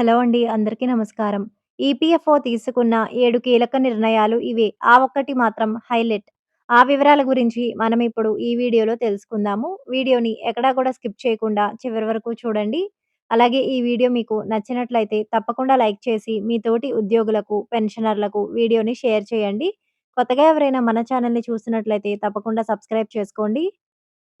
Hello అండి. అందరికీ నమస్కారం. ఈపీఎఫ్ఓ తీసుకున్న ఏడు కీలక నిర్ణయాలు ఇవే. ఆ ఒక్కటి మాత్రం హైలైట్. ఆ వివరాల గురించి మనం ఇప్పుడు ఈ వీడియోలో తెలుసుకుందాము. వీడియోని ఎక్కడా కూడా స్కిప్ చేయకుండా చివరి వరకు చూడండి. అలాగే ఈ వీడియో మీకు నచ్చినట్లయితే తప్పకుండా లైక్ చేసి మీ తోటి ఉద్యోగులకు, పెన్షనర్లకు వీడియోని షేర్ చేయండి. కొత్తగా ఎవరైనా మన ఛానల్‌ని చూసినట్లయితే తప్పకుండా సబ్స్క్రైబ్ చేసుకోండి.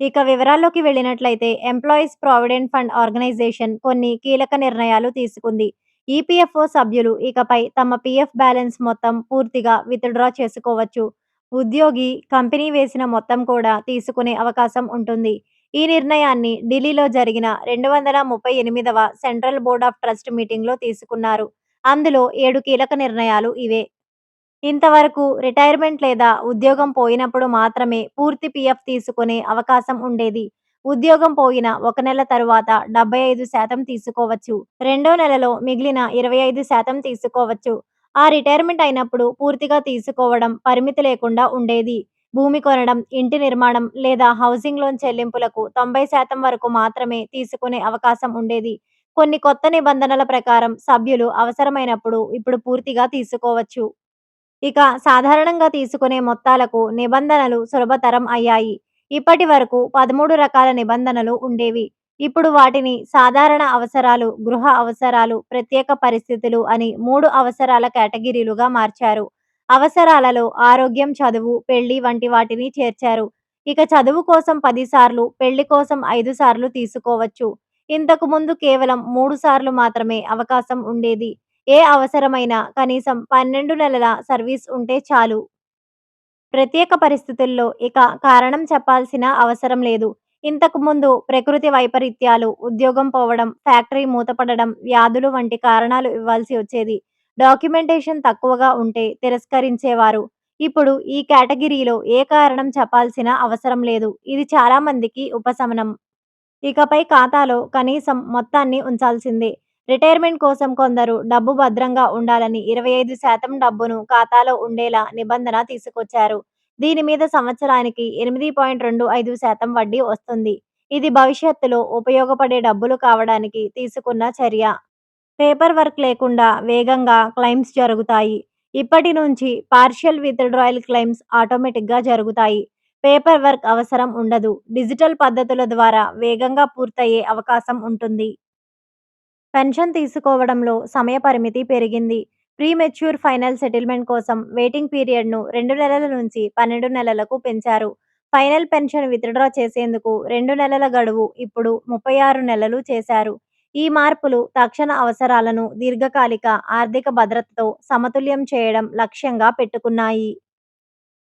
ఇక వివరాల్లోకి వెళ్ళినట్లయితే ఎంప్లాయీస్ ప్రావిడెంట్ ఫండ్ ఆర్గనైజేషన్ కొన్ని కీలక నిర్ణయాలు తీసుకుంది. ఈపీఎఫ్ఓ సభ్యులు ఇకపై తమ పీఎఫ్ బ్యాలెన్స్ మొత్తం పూర్తిగా విత్‌డ్రా చేసుకోవచ్చు. ఉద్యోగి కంపెనీ వేసిన మొత్తం కూడా తీసుకునే అవకాశం ఉంటుంది. ఈ నిర్ణయాన్ని ఢిల్లీలో జరిగిన 238వ సెంట్రల్ బోర్డ్ ఆఫ్ ట్రస్ట్ మీటింగ్‌లో తీసుకున్నారు. అందులో ఏడు కీలక నిర్ణయాలు ఇవే. ఇంతవరకు రిటైర్మెంట్ లేదా ఉద్యోగం పోయినప్పుడు మాత్రమే పూర్తి పిఎఫ్ తీసుకునే అవకాశం ఉండేది. ఉద్యోగం పోయిన ఒక నెల తరువాత 75% తీసుకోవచ్చు. రెండో నెలలో మిగిలిన 25% తీసుకోవచ్చు. ఆ రిటైర్మెంట్ అయినప్పుడు పూర్తిగా తీసుకోవడం పరిమితి లేకుండా ఉండేది. భూమి కొనడం, ఇంటి నిర్మాణం లేదా హౌసింగ్ లోన్ చెల్లింపులకు 90% వరకు మాత్రమే తీసుకునే అవకాశం ఉండేది. కొన్ని కొత్త నిబంధనల ప్రకారం సభ్యులు అవసరమైనప్పుడు ఇప్పుడు పూర్తిగా తీసుకోవచ్చు. ఇక సాధారణంగా తీసుకునే మొత్తాలకు నిబంధనలు సులభతరం అయ్యాయి. ఇప్పటి వరకు 13 రకాల నిబంధనలు ఉండేవి. ఇప్పుడు వాటిని సాధారణ అవసరాలు, గృహ అవసరాలు, ప్రత్యేక పరిస్థితులు అని మూడు అవసరాల కేటగిరీలుగా మార్చారు. అవసరాలలో ఆరోగ్యం, చదువు, పెళ్ళి వంటి వాటిని చేర్చారు. ఇక చదువు కోసం 10 సార్లు, పెళ్ళి కోసం ఐదు సార్లు తీసుకోవచ్చు. ఇంతకు ముందు కేవలం మూడు సార్లు మాత్రమే అవకాశం ఉండేది. ఏ అవసరమైనా కనీసం 12 నెలల సర్వీస్ ఉంటే చాలు. ప్రత్యేక పరిస్థితుల్లో ఇక కారణం చెప్పాల్సిన అవసరం లేదు. ఇంతకు ముందు ప్రకృతి వైపరీత్యాలు, ఉద్యోగం పోవడం, ఫ్యాక్టరీ మూతపడడం, వ్యాధులు వంటి కారణాలు ఇవ్వాల్సి వచ్చేది. డాక్యుమెంటేషన్ తక్కువగా ఉంటే తిరస్కరించేవారు. ఇప్పుడు ఈ కేటగిరీలో ఏ కారణం చెప్పాల్సిన అవసరం లేదు. ఇది చాలా మందికి ఉపశమనం. ఇకపై ఖాతాలో కనీసం మొత్తాన్ని ఉంచాల్సిందే. రిటైర్మెంట్ కోసం కొందరు డబ్బు భద్రంగా ఉండాలని 25% డబ్బును ఖాతాలో ఉండేలా నిబంధన తీసుకొచ్చారు. దీని మీద సంవత్సరానికి 8.25% వడ్డీ వస్తుంది. ఇది భవిష్యత్తులో ఉపయోగపడే డబ్బులు కావడానికి తీసుకున్న చర్య. పేపర్ వర్క్ లేకుండా వేగంగా క్లెయిమ్స్ జరుగుతాయి. ఇప్పటి నుంచి పార్షియల్ విత్‌డ్రాయల్ క్లెయిమ్స్ ఆటోమేటిక్‌గా జరుగుతాయి. పేపర్ వర్క్ అవసరం ఉండదు. డిజిటల్ పద్ధతుల ద్వారా వేగంగా పూర్తయ్యే అవకాశం ఉంటుంది. పెన్షన్ తీసుకోవడంలో సమయ పరిమితి పెరిగింది. ప్రీమెచ్యూర్ ఫైనల్ సెటిల్మెంట్ కోసం వెయిటింగ్ పీరియడ్‌ను రెండు నెలల నుంచి 12 నెలలకు పెంచారు. ఫైనల్ పెన్షన్ విత్‌డ్రా చేసేందుకు రెండు నెలల గడువు ఇప్పుడు 36 నెలలు చేశారు. ఈ మార్పులు తక్షణ అవసరాలను దీర్ఘకాలిక ఆర్థిక భద్రతతో సమతుల్యం చేయడం లక్ష్యంగా పెట్టుకున్నాయి.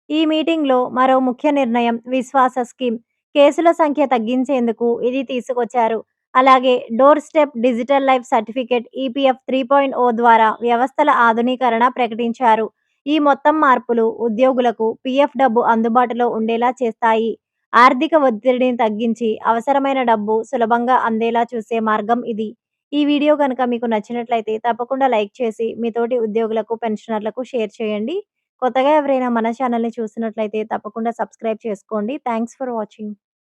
ఈ మీటింగ్‌లో మరో ముఖ్య నిర్ణయం విశ్వాస స్కీమ్. కేసుల సంఖ్య తగ్గించేందుకు ఇది తీసుకొచ్చారు. అలాగే door step digital life certificate EPF 3.0 ద్వారా వ్యవస్థల ఆధునీకరణ ప్రకటించారు. ఈ మొత్తం మార్పులు ఉద్యోగులకు పీఎఫ్ డబ్బు అందుబాటులో ఉండేలా చేస్తాయి. ఆర్థిక ఒత్తిడిని తగ్గించి అవసరమైన డబ్బు సులభంగా అందేలా చూసే మార్గం ఇది. ఈ వీడియో గనుక మీకు నచ్చినట్లయితే తప్పకుండా లైక్ చేసి మీ తోటి ఉద్యోగులకు, పెన్షనర్లకు షేర్ చేయండి. కొత్తగా ఎవరైనా మన ఛానల్‌ని చూసినట్లయితే తప్పకుండా సబ్స్క్రైబ్ చేసుకోండి. Thanks for watching.